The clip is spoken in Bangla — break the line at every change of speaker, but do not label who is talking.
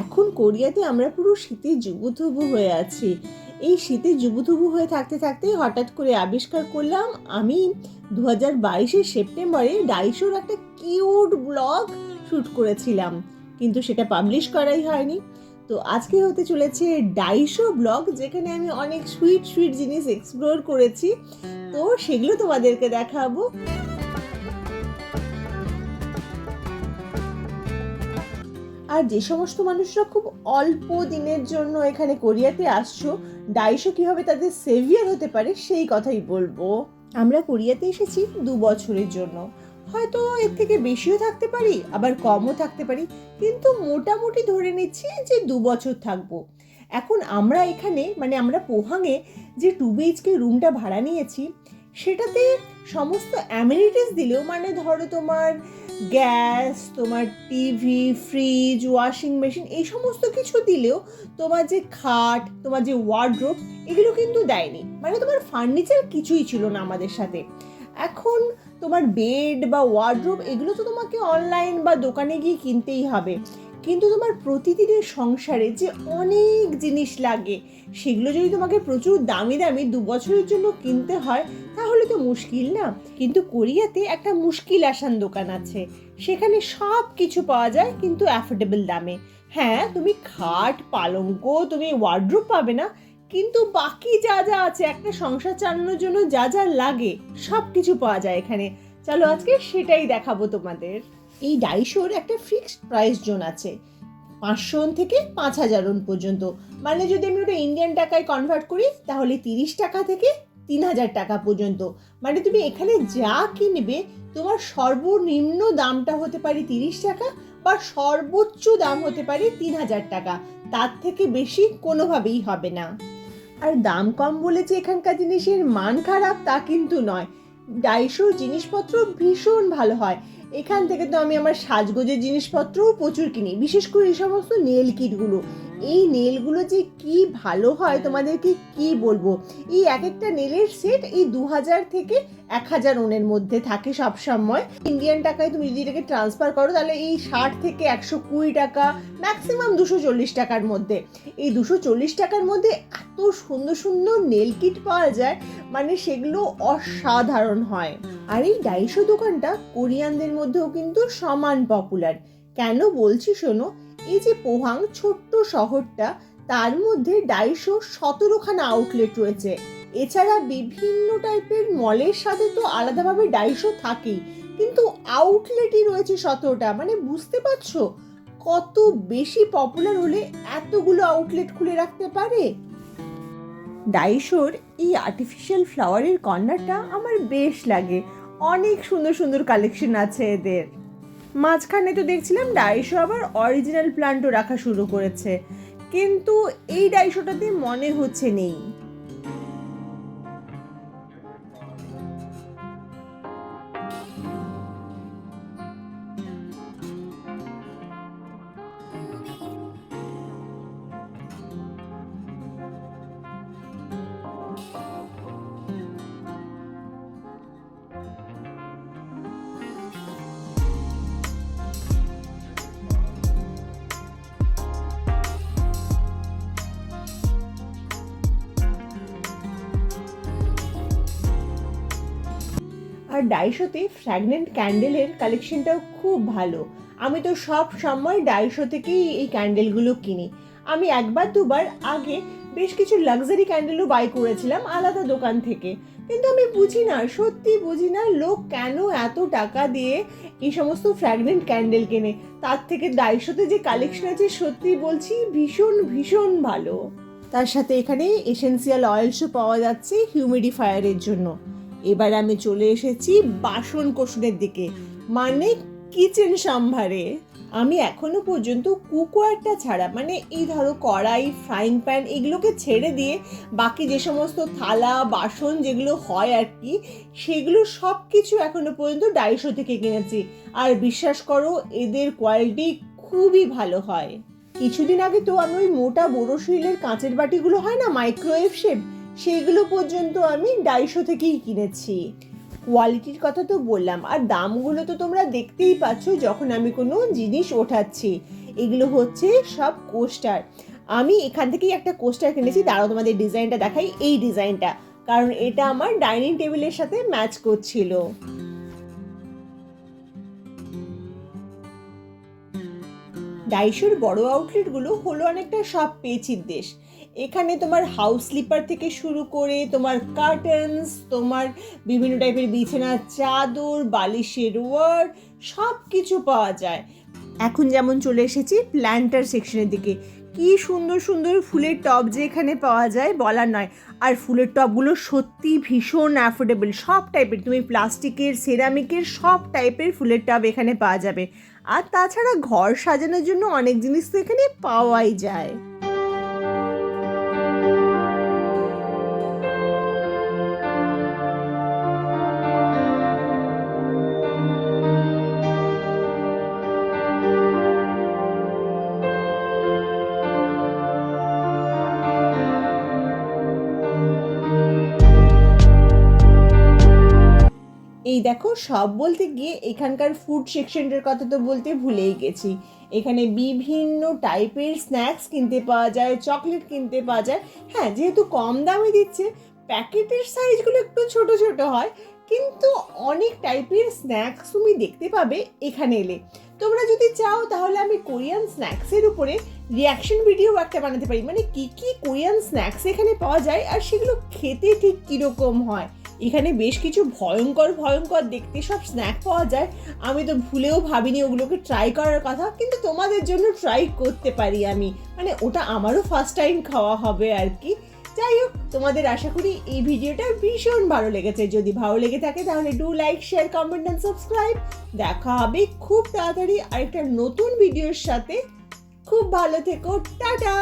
এখন কোরিয়াতে আমরা পুরো শীতে জুবুথুবু হয়ে আছি। এই শীতে জুবুথুবু হয়ে থাকতে থাকতে হঠাৎ করে আবিষ্কার করলাম, আমি দু হাজার বাইশের সেপ্টেম্বরে ডাইশোর একটা কিউট ব্লগ শ্যুট করেছিলাম, কিন্তু সেটা পাবলিশ করাই হয়নি। তো আজকে হতে চলেছে ডাইশো ব্লগ, যেখানে আমি অনেক সুইট সুইট জিনিস এক্সপ্লোর করেছি। তো সেগুলো তোমাদেরকে দেখাবো। আর যে সমস্ত মানুষরা খুব অল্প দিনের জন্য এখানে কোরিয়াতে আসছো ডাইশো কীভাবে তাদের সেভিয়ার হতে পারে সেই কথাই বলব। আমরা কোরিয়াতে এসেছি দু বছরের জন্য। হয়তো এর থেকে বেশিও থাকতে পারি, আবার কমও থাকতে পারি, কিন্তু মোটামুটি ধরে নিচ্ছি যে দু বছর থাকব। এখন আমরা এখানে মানে আমরা পোহাঙে যে টু বিএইচকে রুমটা ভাড়া নিয়েছি, সেটাতে সমস্ত অ্যামিনিটিস দিলেও মানে ধরো তোমার গ্যাস, তোমার টিভি, ফ্রিজ, ওয়াশিং মেশিন, এই সমস্ত কিছু দিলেও তোমার যে খাট, তোমার যে ওয়ার্ড্রোব এগুলো কিন্তু দেয়নি। মানে তোমার ফার্নিচার কিছুই ছিল না আমাদের সাথে। এখন তোমার বেড বা ওয়ার্ড্রোব এগুলো তো তোমাকে অনলাইন বা দোকানে গিয়ে কিনতেই হবে। কিন্তু তোমার প্রতিদিনের সংসারে যে অনেক জিনিস লাগে, সেগুলো যদি তোমাকে প্রচুর দামি দামি দু বছরের জন্য কিনতে হয় তো মুশকিল না? কিন্তু কোরিয়াতে একটা মুশকিল আসান দোকান আছে। সেখানে সব কিছু পাওয়া যায় কিন্তু অ্যাফোর্ডেবল দামে। হ্যাঁ তুমি খাট, পালঙ্ক, তুমি ওয়ার্ড্রোব পাবে না, কিন্তু বাকি যা যা আছে, একটা সংসার চালানোর জন্য যা যা লাগে সব কিছু পাওয়া যায় এখানে। চলো আজকে সেটাই দেখাবো তোমাদের। এই ডাইশোর একটা ফিক্সড প্রাইস জোন আছে, পাঁচশো থেকে পাঁচ হাজার পর্যন্ত। মানে যদি আমি ওটা ইন্ডিয়ান টাকায় কনভার্ট করি, তাহলে তিরিশ টাকা থেকে তিন হাজার টাকা পর্যন্ত। মানে তুমি এখানে যা কিনবে, তোমার সর্বনিম্ন দামটা হতে পারে তিরিশ টাকা বা সর্বোচ্চ দাম হতে পারে তিন হাজার টাকা। তার থেকে বেশি কোনোভাবেই হবে না। আর দাম কম বলে যে এখানকার জিনিসের মান খারাপ তা কিন্তু নয়। ডাইশোর জিনিসপত্র ভীষণ ভালো হয়। এখান থেকে তো আমি আমার সাজগোজের জিনিসপত্রও প্রচুর কিনি, বিশেষ করে এই সমস্ত নেল কিটগুলো এই নেলগুলো যে কি ভালো হয়, তোমাদেরকে কি বলব? এই এক একটা নেলের সেট এই দু হাজার থেকে এক হাজার ওনের মধ্যে থাকে সব সময় ইন্ডিয়ান টাকায় তুমি যদি এটাকে ট্রান্সফার করো, তাহলে এই ষাট থেকে একশো কুড়ি টাকা ম্যাক্সিমাম দুশো চল্লিশ টাকার মধ্যে। এই দুশো চল্লিশ টাকার মধ্যে এত সুন্দর সুন্দর নেল কিট পাওয়া যায় মানে সেগুলো অসাধারণ হয়। আর এই ডাইশো দোকানটা কোরিয়ানদের মধ্যেও কিন্তু সমান পপুলার কেন বলছি শোনো এই যে পোহাং ছোট্ট শহরটা তার মধ্যে ডাইশো সতেরোখানা আউটলেট রয়েছে। এছাড়া বিভিন্ন টাইপের মলের সাথে তো আলাদাভাবে ডাইশো থাকেই কিন্তু আউটলেটই রয়েছে সতেরোটা। মানে বুঝতে পারছ? কত বেশি পপুলার হলে এতগুলো আউটলেট খুলে রাখতে পারে? ডাইশোর এই আর্টিফিশিয়াল ফ্লাওয়ারের কর্নারটা আমার বেশ লাগে। অনেক সুন্দর সুন্দর কালেকশন আছে এদের। মাঝখানে তো দেখছিলাম ডাইশো আবার অরিজিনাল প্লান্টও রাখা শুরু করেছে। কিন্তু এই ডাইশোটাতে মনে হচ্ছে নেই। আর ডাইশোতে ফ্র্যাগনেন্ট ক্যান্ডেলের কালেকশনটাও খুব ভালো। আমি তো সব সময় ডাইশো থেকেই এই ক্যান্ডেলগুলো কিনি। আমি একবার দুবার আগে বেশ কিছু লাক্সারি ক্যান্ডেলও বাই করেছিলাম আলাদা দোকান থেকে। কিন্তু আমি বুঝি না, সত্যি বুঝি না লোক কেন এত টাকা দিয়ে এই সমস্ত ফ্র্যাগনেন্ট ক্যান্ডেল কেনে? তার থেকে ডাইশোতে যে কালেকশন আছে সত্যি বলছি ভীষণ ভীষণ ভালো। তার সাথে এখানে এসেন্সিয়াল অয়েলসও পাওয়া যাচ্ছে হিউমিডিফায়ারের জন্য। এবার আমি চলে এসেছি বাসন কোষণের দিকে। মানে কিচেন সম্ভারে। আমি এখনও পর্যন্ত কুকওয়ারটা ছাড়া মানে এই ধরো কড়াই ফ্রাইং প্যান এগুলোকে ছেড়ে দিয়ে বাকি যে সমস্ত থালা, বাসন যেগুলো হয় আর কি, সেগুলো সব কিছু এখনও পর্যন্ত ডাইশো থেকে কিনেছি। আর বিশ্বাস করো, এদের কোয়ালিটি খুবই ভালো হয়। কিছুদিন আগে তো আমি ওই মোটা বড় কাঁচের বাটিগুলো হয় না মাইক্রোওয়েভ শেপ সেগুলো পর্যন্ত আমি ডাইশো থেকেই কিনেছি। কোয়ালিটির কথা তো বললাম, আর দামগুলো তো তোমরা দেখতেই পাচ্ছ যখন আমি কোনো জিনিস ওঠাচ্ছি। এগুলো হচ্ছে সব কোস্টার আমি এখান থেকেই একটা কোস্টার কিনেছি, দাঁড়াও তোমাদের ডিজাইনটা দেখাই। এই ডিজাইনটা কারণ এটা আমার ডাইনিং টেবিলের সাথে ম্যাচ করছিল। ডাইশোর বড় আউটলেটগুলো হলো অনেকটা সব পেয়েছির দেশ। এখানে তোমার হাউস স্লিপার থেকে শুরু করে তোমার কার্টেন্স তোমার বিভিন্ন টাইপের বিছানার চাদর, বালিশের ওয়ার্ড সব কিছু পাওয়া যায়। এখন যেমন চলে এসেছি প্ল্যান্টার সেকশনের দিকে। কি সুন্দর সুন্দর ফুলের টব যে এখানে পাওয়া যায় বলার নয়। আর ফুলের টবগুলো সত্যি ভীষণ অ্যাফোর্ডেবল সব টাইপের তুমি প্লাস্টিকের সেরামিকের সব টাইপের ফুলের টব এখানে পাওয়া যাবে। আর তাছাড়া ঘর সাজানোর জন্য অনেক জিনিস তো এখানে পাওয়াই যায়। এই দেখো, সব বলতে গিয়ে এখানকার ফুড সেকশনটার কথা তো বলতে ভুলেই গেছি। এখানে বিভিন্ন টাইপের স্ন্যাক্স কিনতে পাওয়া যায় চকলেট কিনতে পাওয়া যায়। হ্যাঁ যেহেতু কম দামে দিচ্ছে, প্যাকেটের সাইজগুলো একটু ছোট ছোট হয়, কিন্তু অনেক টাইপের স্ন্যাক্স তুমি দেখতে পাবে এখানে এলে। তোমরা যদি চাও, তাহলে আমি কোরিয়ান স্ন্যাক্সের উপরে রিয়াকশন ভিডিও একটা বানাতে পারি। মানে কি কি কোরিয়ান স্ন্যাক্স এখানে পাওয়া যায় আর সেগুলো খেতে ঠিক কীরকম হয়। এখানে বেশ কিছু ভয়ঙ্কর ভয়ঙ্কর দেখতে সব স্ন্যাক পাওয়া যায়। আমি তো ভুলেও ভাবিনি ওগুলোকে ট্রাই করার কথা, কিন্তু তোমাদের জন্য ট্রাই করতে পারি আমি। মানে ওটা আমারও ফার্স্ট টাইম খাওয়া হবে আর কি। যাই হোক, তোমাদের আশা করি এই ভিডিওটা ভীষণ ভালো লেগেছে। যদি ভালো লেগে থাকে তাহলে do like share comment and subscribe দেখা হবে খুব তাড়াতাড়ি আরেকটা নতুন ভিডিওর সাথে। খুব ভালো থেকো, টাটা!